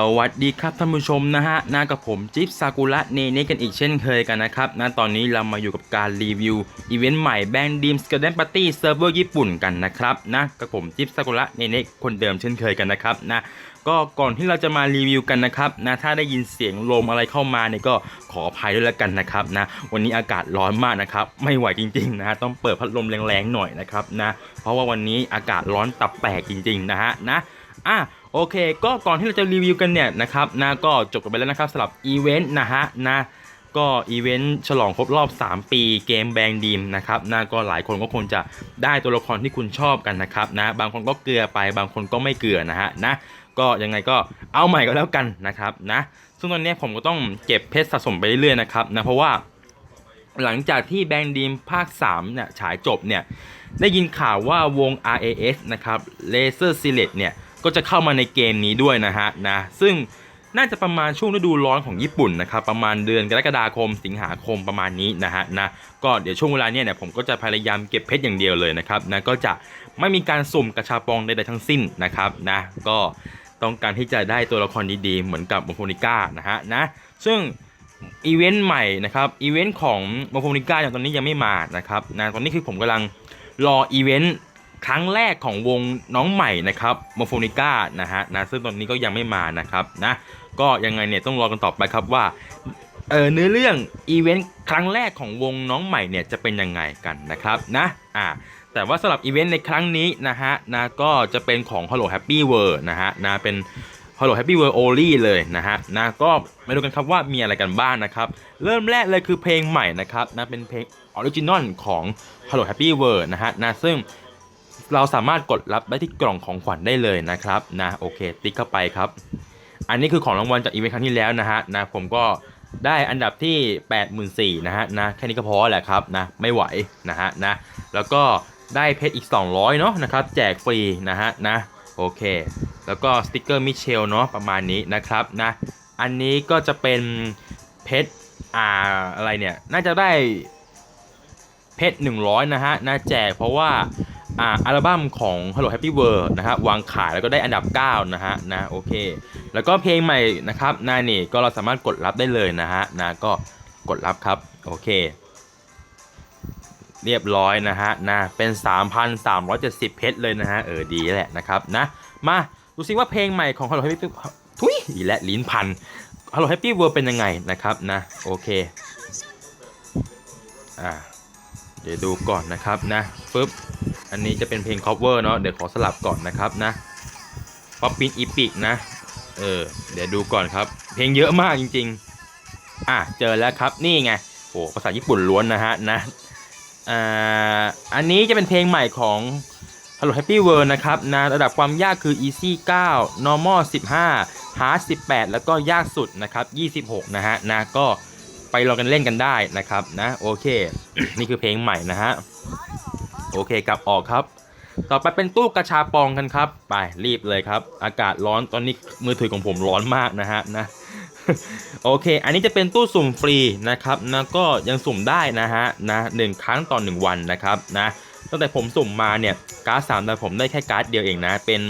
สวัสดีครับท่านผู้ชมนะฮะนากับผมจิ๊บซากุระเนเน่กันอีกเช่นเคยกันนะครับนะตอนนี้เรามาอยู่กับการรีวิวอีเวนต์ใหม่แบงดีมสเก a เดนปาร์ตี้เซิร์ฟเวอร์ญี่ปุ่นกันนะครับนะกับผมจิ๊บซากุระเนเน่คนเดิมเช่นเคยกันนะครับนะก็ก่อนที่เราจะมารีวิวกันนะครับนะถ้าได้ยินเสียงลมอะไรเข้ามาเนี่ยก็ขออภัยด้วยแล้วกันนะครับนะวันนี้อากาศร้อนมากนะครับไม่ไหวจริงๆนะฮะต้องเปิดพัดลมแรงๆหน่อยนะครับนะเพราะว่าวันนี้อากาศร้อนตับแตกจริงๆนะฮะนะ อะโอเค ก็ก่อนที่เราจะรีวิวกันเนี่ยนะครับนะก็จบกันไปแล้วนะครับสำหรับอีเวนต์นะฮะนะก็อีเวนต์ฉลองครบรอบ 3 ปีเกมแบงดีมนะครับนะก็หลายคนก็คงจะได้ตัวละครที่คุณชอบกันนะครับนะบางคนก็เกลือไปบางคนก็ไม่เกลือนะฮะนะก็ยังไงก็เอาใหม่ก็แล้วกันนะครับนะซึ่งตอนนี้ผมก็ต้องเก็บเพชรสะสมไปเรื่อยๆนะครับนะเพราะว่าหลังจากที่แบงดีมภาค3เนี่ยฉายจบเนี่ยได้ยินข่าวว่าวง RAS นะครับ Laser Select เนี่ย ก็จะเข้ามาในเกมนี้ด้วยนะฮะนะซึ่งน่าจะประมาณช่วงฤดูร้อนของญี่ปุ่นนะครับประมาณเดือนกรกฎาคม สิงหาคมประมาณนี้นะฮะนะก็เดี๋ยวช่วงเวลาเนี้ยเนี่ยผมก็จะพยายามเก็บเพชรอย่างเดียวเลยนะครับนะก็จะไม่มีการสุ่มกระชาปองใดๆทั้งสิ้นนะครับนะก็ต้องการที่จะได้ตัวละครดีๆ เหมือนกับโมโฟนิก้านะฮะนะซึ่งอีเวนต์ใหม่นะครับอีเวนต์ของโมโฟนิก้าอย่างตอนนี้ยังไม่มานะครับนะตอนนี้คือผมกำลังรออีเวนต์ ครั้งแรกของวงน้องใหม่นะครับโมโฟนิก้านะฮะนะซึ่งตอนนี้ก็ยังไม่มานะครับนะก็ยังไงเนี่ยต้องรอกันต่อไปครับว่าเออเนื้อเรื่องอีเวนต์ครั้งแรกของวงน้องใหม่เนี่ยจะเป็นยังไงกันนะครับนะอ่าแต่ว่าสำหรับอีเวนต์ในครั้งนี้นะฮะนะก็จะเป็นของ Hello Happy World นะฮะนะเป็น Hello Happy World Only เลยนะฮะนะก็มาดูกันครับว่ามีอะไรกันบ้างนะครับเริ่มแรกเลยคือเพลงใหม่นะครับนะเป็นเพลงออริจินอลของ Hello Happy World นะฮะนะซึ่ง เราสามารถกดรับได้ที่กล่องของขวัญได้เลยนะครับนะโอเค ติ๊กเข้าไปครับ อันนี้คือของรางวัลจากอีเวนต์ครั้งที่แล้วนะฮะนะผมก็ได้อันดับที่ 84,000นะฮะนะแค่นี้ก็พอแหละครับนะไม่ไหวนะฮะนะแล้วก็ได้เพชรอีก 200เนาะนะครับแจกฟรีนะฮะนะโอเค แล้วก็สติกเกอร์มิเชลเนาะประมาณนี้นะครับนะอันนี้ก็จะเป็นเพชรอ่าอะไรเนี่ย น่าจะได้เพชร100 นะฮะนะแจกเพราะว่า อ่าอัลบั้มของ Hello Happy World นะฮะวางขายแล้วก็ได้อันดับ 9 นะฮะนะโอเค แล้วก็เพลงใหม่นะครับนานี่ก็เราสามารถกดรับได้เลยนะฮะนะก็กดรับครับโอเค เรียบร้อยนะฮะนะเป็น 3,370 เพชรเลยนะฮะเออดีแหละนะครับนะมาดูซิว่าเพลงใหม่ของ Hello Happy ทุยอีและลิ้นพัน Hello Happy World เป็นยังไงนะครับนะโอเคอ่าเดี๋ยวดูก่อนนะครับนะฟึบ อันนี้จะเป็นเพลง cover เนาะเดี๋ยวขอสลับก่อนนะครับนะป๊อปปินอีพิกนะ เออ เดี๋ยวดูก่อนครับ เพลงเยอะมากจริง ๆ อะ เจอแล้วครับ นี่ไง โอ้ ภาษาญี่ปุ่นล้วนนะฮะนะ อ่า อันนี้จะเป็นเพลงใหม่ของ Hello Happy World นะครับนะระดับความยากคือ Easy 9 Normal 15 Hard 18 แล้วก็ยากสุดนะครับ 26 นะฮะนะ ก็ไปลองกันเล่นกันได้นะครับนะ โอเค นี่คือเพลงใหม่นะฮะ โอเคกลับออกครับ ต่อไปเป็นตู้กระชาปองกันครับ ไปรีบเลยครับ อากาศร้อนตอนนี้มือถือของผมร้อนมากนะฮะนะโอเค อันนี้จะเป็นตู้สุ่มฟรีนะครับนะก็ยังสุ่มได้นะฮะนะหนึ่งครั้งต่อหนึ่งวันนะครับนะตั้งแต่ผมสุ่มมาเนี่ยการ์ดสามแต่ผมได้แค่การ์ดเดียวเองนะ เป็น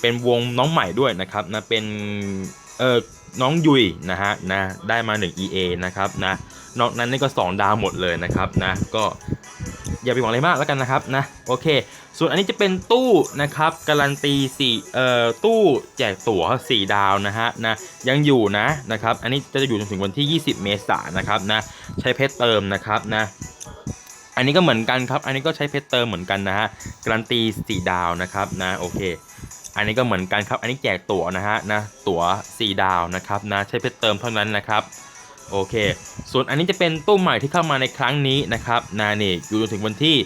เป็นวงน้องใหม่ด้วยนะครับนะเป็นเออ น้องยุยนะฮะนะได้มา 1 EA นะครับนะนอกนั้นนี่ก็ 2 ดาวหมดเลยนะครับนะก็อย่าไปหวังอะไรมากแล้วกันนะครับนะโอเค ส่วนอันนี้จะเป็นตู้นะครับการันตี4เอ่อตู้แจกตั๋ว4 ดาวนะฮะนะยังอยู่นะนะครับอันนี้จะอยู่จนถึงวันที่ 20 เมษายนนะครับนะใช้เพชรเติมนะครับนะอันนี้ก็เหมือนกันครับ อันนี้ก็ใช้เพชรเติมเหมือนกันนะฮะการันตี4ดาวนะครับนะโอเค อันนี้ก็เหมือนกันครับ อันนี้แจกตั๋วนะฮะนะตั๋ว 4 ดาวนะครับนะใช้เพชรเติมเท่านั้นนะครับโอเค ส่วนอันนี้จะเป็นตู้ใหม่ที่เข้ามาในครั้งนี้นะครับนานี่อยู่จนถึงวันที่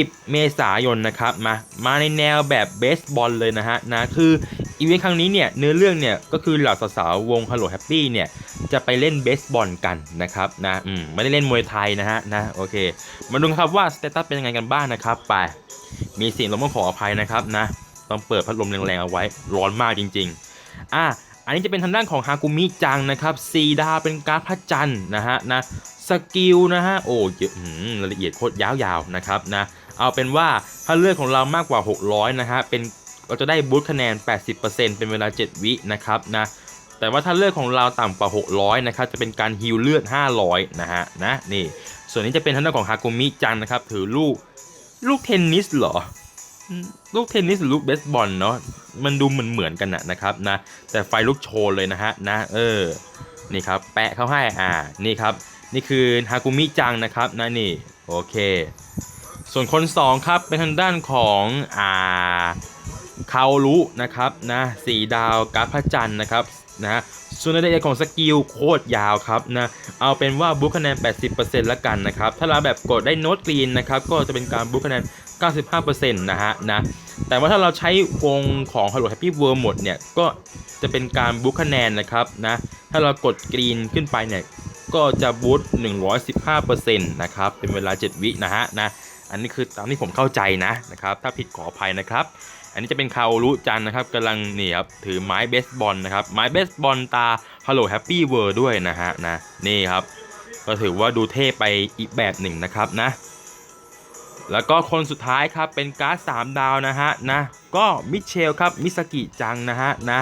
10 เมษายนนะครับมามาในแนวแบบเบสบอลเลยนะฮะนะคืออีเวนต์ครั้งนี้เนี่ยเนื้อเรื่องเนี่ยก็คือเหล่าสาวๆวง Hello Happy เนี่ยจะไปเล่นเบสบอลกันนะครับนะอืมไม่ได้เล่นมวยไทยนะฮะนะโอเค มาดูครับว่าสเตตัสเป็นยังไงกันบ้างนะครับไปมีเสียงลมต้องขออภัยนะครับนะ ต้องเปิดพัดลมแรงๆเอาไว้ ร้อนมากจริง ๆ อะอันนี้จะเป็นทางด้านของฮากุมิจังนะครับซีดาเป็นการ์ดพระจันทร์นะฮะนะสกิลนะฮะโอ้เยอะรายละเอียดโคตรยาวๆนะครับนะเอาเป็นว่าถ้าเลือดของเรามากกว่า 600 นะฮะเป็นเราจะได้บูทคะแนน 80%เป็นเวลา 7 วินะครับนะแต่ว่าถ้าเลือดของเราต่ำกว่า 600 นะครับจะเป็นการฮิลเลือด 500 นะฮะนะนี่ส่วนนี้จะเป็นทางด้านของฮากุมิจังนะครับถือลูกลูกเทนนิสเหรอ ลูกเทนนิสหรือลูกเบสบอลเนาะมันดูเหมือนเหมือนกันนะนะครับนะแต่ไฟลุกโชนเลยนะฮะนะเออนี่ครับแปะเข้าให้อ่านี่ครับนี่คือฮากุมิจังนะครับนะนี่โอเค ส่วนคน2ครับเป็นทางด้านของอ่าคาโอรุนะครับนะสีดาวกาพระจันทร์นะครับนะส่วนรายละเอียดของสกิลโคตรยาวครับนะเอาเป็นว่าบุคคะแนน 80%ละกันนะครับถ้าเราแบบกดได้โน้ตกรีนนะครับก็จะเป็นการบุคคะแนน 95%นะฮะนะแต่ว่าถ้าเราใช้วงของ Hello Happy World หมดเนี่ยก็จะเป็นการบุ๊คคะแนนนะครับนะถ้าเรากดกรีนขึ้นไปเนี่ยก็จะบูต115%นะครับเป็นเวลา 7 วินะฮะนะอันนี้คือตามที่ผมเข้าใจนะนะครับถ้าผิดขออภัยนะครับอันนี้จะเป็นคาโอรุจันนะครับกำลังนี่ครับถือไม้เบสบอลนะครับไม้เบสบอลตา Hello Happy World ด้วยนะฮะนะนี่ครับก็ถือว่าดูเท่ไปอีกแบบหนึ่งนะครับนะ แล้วก็คนสุดท้ายครับเป็นการ์ด3ดาวนะฮะนะก็มิเชลครับมิสกิจังนะฮะนะ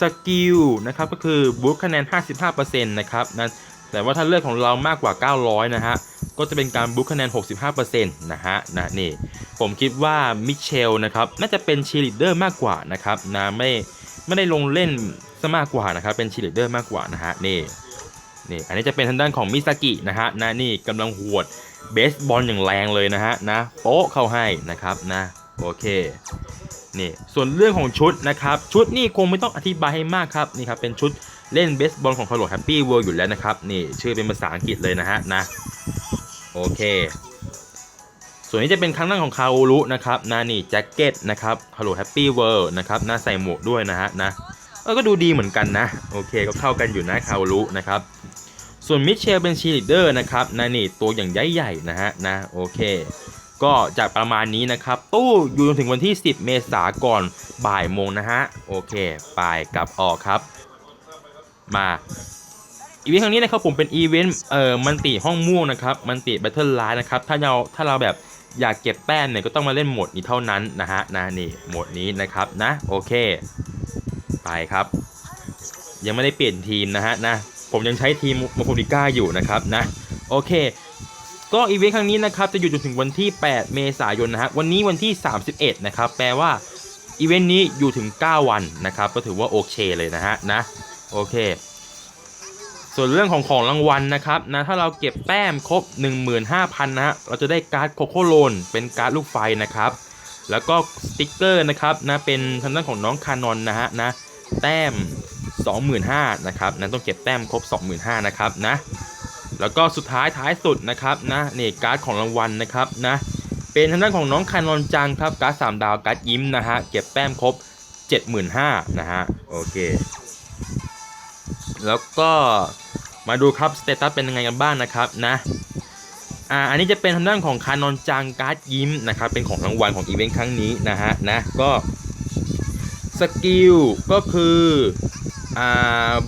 สกิลนะครับก็คือบูทคะแนน 55%นะครับนะแต่ว่าถ้าเลือดของเรามากกว่า 900 นะฮะ ก็จะเป็นการบูทคะแนน 65%นะฮะ นะนี่ ผมคิดว่ามิเชลนะครับ น่าจะเป็นชีลิเดอร์มากกว่านะครับ นะ ไม่ ไม่ได้ลงเล่นซะมากกว่านะครับ เป็นชีลิเดอร์มากกว่านะฮะ นี่ นี่ อันนี้จะเป็นทางด้านของมิสกินะฮะ นะนี่กำลังหวด เบสบอลอย่างแรงเลยนะฮะนะโป๊ะเข้าให้นะครับนะโอเคนี่ส่วนเรื่องของชุดนะครับชุดนี่คงไม่ต้องอธิบายให้มากครับนี่ครับเป็นชุดเล่นเบสบอลของ Hello Happy World อยู่แล้วนะครับนี่ชื่อเป็นภาษาอังกฤษเลยนะฮะนะโอเคส่วนนี้จะเป็นครั้งนั่งของคาโอรุนะครับนะนี่แจ็คเก็ตนะครับ Hello Happy World นะครับน้าใส่หมวกด้วยนะฮะนะเออก็ดูดีเหมือนกันนะ โอเคก็เข้ากันอยู่นะคาโอรุนะครับ ส่วนมิเชลเป็นชีลิเดอร์นะครับนะนี่ตัวอย่างใหญ่ๆนะฮะนะโอเค ก็จากประมาณนี้นะครับ ตู้อยู่จนถึงวันที่ 10 เมษายนก่อนบ่ายโมงนะฮะโอเคไปกลับออกครับ มาอีเวนต์ครั้งนี้นะครับผมเป็นอีเวนต์เอ่อมันติห้องม่วงนะครับมันติแบทเทิลไลน์นะครับถ้าเราถ้าเราแบบอยากเก็บแต้มเนี่ยก็ต้องมาเล่นโหมดนี้เท่านั้นนะฮะนะนี่โหมดนี้นะครับนะโอเค ไปครับ ยังไม่ได้เปลี่ยนทีมนะฮะนะ ผมยังใช้ทีมโมโคนิก้าอยู่นะครับนะโอเค ก็อีเวนต์ครั้งนี้นะครับจะอยู่จนถึงวันที่ 8 เมษายนนะฮะวันนี้วันที่ 31 นะครับแปลว่าอีเวนต์นี้อยู่ถึง 9 วันนะครับ ก็ถือว่าโอเคเลยนะฮะนะโอเค ส่วนเรื่องของของรางวัลนะครับนะถ้าเราเก็บแต้มครบ 15,000นะฮะเราจะได้การ์ดโคโค่โลนเป็นการ์ดลูกไฟนะครับแล้วก็สติกเกอร์นะครับนะเป็นทางด้านของน้องคานอนนะฮะนะแต้ม 25,000นะครับนะต้องเก็บแต้มครบ 25,000นะครับนะแล้วก็สุดท้ายท้ายสุดนะครับนะเนี่การ์ดของรางวัลนะครับนะเป็นทางด้านของน้องคานอนจังครับการ์ดสามดาวการ์ดยิ้มนะฮะเก็บแต้มครบ 75,000นะฮะโอเค แล้วก็มาดูครับสเตตัสเป็นยังไงกันบ้างนะครับนะอ่าอันนี้จะเป็นทางด้านของคานอนจังการ์ดยิ้มนะครับเป็นของรางวัลของอีเวนต์ครั้งนี้นะฮะนะก็สกิลก็คือ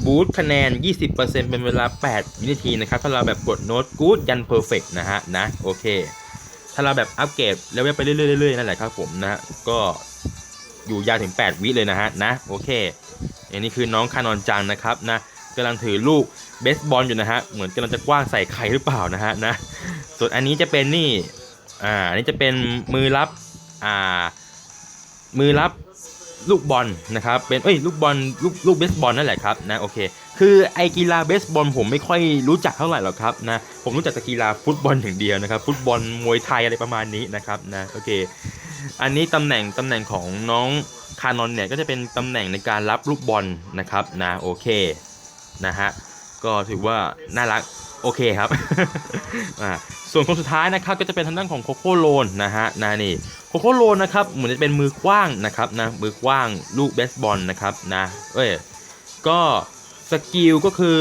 บูทคะแนน 20%เป็นเวลา 8 วินาทีนะครับ ถ้าเราแบบกดโน้ตกู๊ดยันเพอร์เฟกนะฮะนะโอเค ถ้าเราแบบอัปเกรดเลเวไปเรื่อยๆนั่นแหละครับผมนะ ก็อยู่ยาวถึง 8 วิเลยนะฮะนะโอเคอันนี้คือน้องคานอนจังนะครับนะกำลังถือลูกเบสบอลอยู่นะฮะเหมือนกำลังจะกว้างใส่ใครหรือเปล่านะฮะนะส่วนอันนี้จะเป็นนี่อ่าอันนี้จะเป็นมือรับอ่ามือรับ ลูกบอลนะครับเป็นเอ้ยลูกบอลลูกลูกเบสบอลนั่นแหละครับนะโอเคคือไอกีฬาเบสบอลผมไม่ค่อยรู้จักเท่าไหร่หรอกครับนะผมรู้จักแต่กีฬาฟุตบอลอย่างเดียวนะครับฟุตบอลมวยไทยอะไรประมาณนี้นะครับนะโอเคอันนี้ตำแหน่งตำแหน่งของน้องคานอนเนี่ยก็จะเป็นตำแหน่งในการรับลูกบอลนะครับนะโอเคนะฮะก็ถือว่าน่ารัก โอเคครับอ่าส่วนคนสุดท้ายนะครับก็จะเป็นทางด้านของโคโค่โลนนะฮะนะนี่โคโค่โลนนะครับเหมือนจะเป็นมือกว้างนะครับนะมือกว้างลูกเบสบอลนะครับนะเอ้ยก็สกิลก็คือ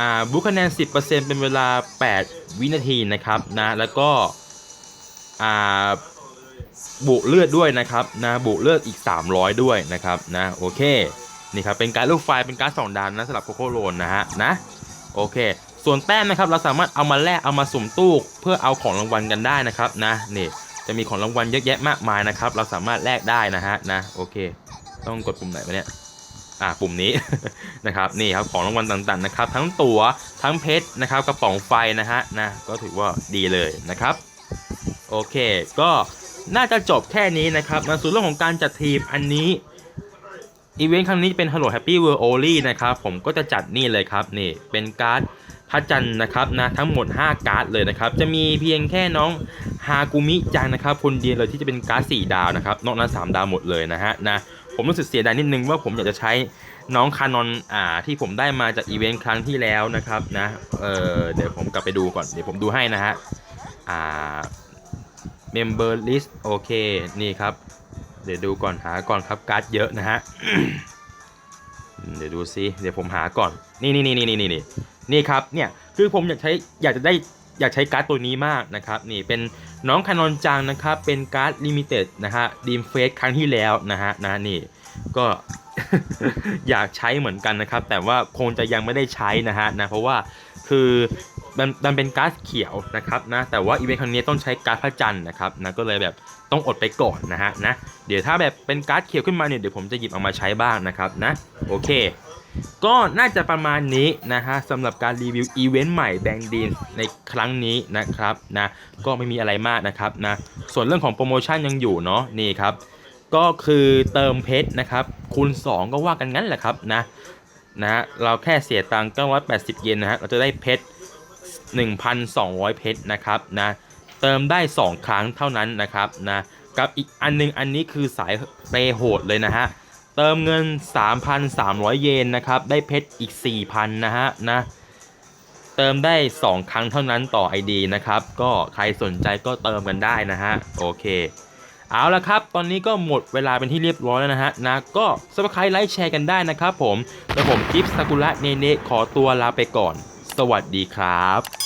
อ่าบุคคะแนน 10%เป็นเวลา 8 วินาทีนะครับนะแล้วก็อ่าบุเลือดด้วยนะครับนะบุเลือดอีก 300 ด้วยนะครับนะโอเคนี่ครับเป็นการลูกไฟเป็นการสองดานนะสำหรับโคโค่โลนนะฮะนะโอเค ส่วนแต้มนะครับเราสามารถเอามาแลกเอามาสุ่มตู้เพื่อเอาของรางวัลกันได้นะครับนะนี่จะมีของรางวัลเยอะแยะมากมายนะครับ เราสามารถแลกได้นะฮะนะโอเค ต้องกดปุ่มไหนวะเนี่ยอ่าปุ่มนี้ นะครับนี่ครับของรางวัลต่างๆนะครับ ทั้งตั๋วทั้งเพชรนะครับกระป๋องไฟนะฮะนะก็ถือว่าดีเลยนะครับโอเค ก็น่าจะจบแค่นี้นะครับในส่วนเรื่องของการจัดทีมอันนี้อีเวนต์ครั้งนี้เป็น Hello Happy World Only นะครับ ผมก็จะจัดนี่เลยครับ นี่เป็นการ์ด พระจันทร์นะครับนะทั้งหมด 5 การ์ดเลยนะครับ จะมีเพียงแค่น้องฮากุมิจังนะครับ คนเดียวเลยที่จะเป็นการ์ด4ดาวนะครับนอกนั้น3ดาวหมดเลยนะฮะนะผมรู้สึกเสียดายนิดนึงว่าผมอยากจะใช้น้องคานอนอ่าที่ผมได้มาจากอีเวนต์ครั้งที่แล้วนะครับนะเออเดี๋ยวผมกลับไปดูก่อนเดี๋ยวผมดูให้นะฮะอ่า Member List โอเคนี่ครับ เดี๋ยวดูก่อนหาก่อนครับการ์ดเยอะนะฮะเดี๋ยวดูซิเดี๋ยวผมหาก่อนนี่นี่นี่นี่นี่นี่ นี่ครับเนี่ยคือผมอยากใช้อยากจะได้อยากใช้การ์ดตัวนี้มากนะครับนี่เป็นน้องคานอนจังนะครับเป็นการ์ดลิมิเต็ดนะฮะดีมเฟสครั้งที่แล้วนะฮะนะนี่ก็อยากใช้เหมือนกันนะครับ แต่ว่าคงจะยังไม่ได้ใช้นะฮะนะเพราะว่าคือมันมันเป็นการ์ดเขียวนะครับนะแต่ว่าอีเวนต์ครั้งนี้ต้องใช้การ์ดพระจันทร์นะครับนะก็เลยแบบต้องอดไปก่อนนะฮะนะเดี๋ยวถ้าแบบเป็นการ์ดเขียวขึ้นมาเนี่ยเดี๋ยวผมจะหยิบเอามาใช้บ้างนะครับนะโอเค ก็น่าจะประมาณนี้นะฮะสำหรับการรีวิวอีเวนต์ใหม่แบงดีนในครั้งนี้นะครับนะก็ไม่มีอะไรมากนะครับนะส่วนเรื่องของโปรโมชั่นยังอยู่เนาะนี่ครับ ก็คือเติมเพชรนะครับคูณ 2 ก็ว่ากันงั้นแหละครับนะนะเราแค่เสียตังค์980 เยนนะฮะเราจะได้เพชร 1,200 เพชรนะครับนะเติมได้ 2 ครั้งเท่านั้นนะครับนะกับอีกอันหนึงอันนี้คือสายเปโหดเลยนะฮะ เติมเงิน 3,300 เยนนะครับ ได้เพชรอีก 4,000 นะฮะนะ เติมได้ 2 ครั้งเท่านั้นต่อ ID นะครับ ก็ใครสนใจก็เติมกันได้นะฮะ โอเค เอาละครับ ตอนนี้ก็หมดเวลาเป็นที่เรียบร้อยแล้วนะฮะนะก็สมัครไลค์แชร์กันได้นะครับผม แล้วผมกิฟซากุระเนเนขอตัวลาไปก่อน สวัสดีครับ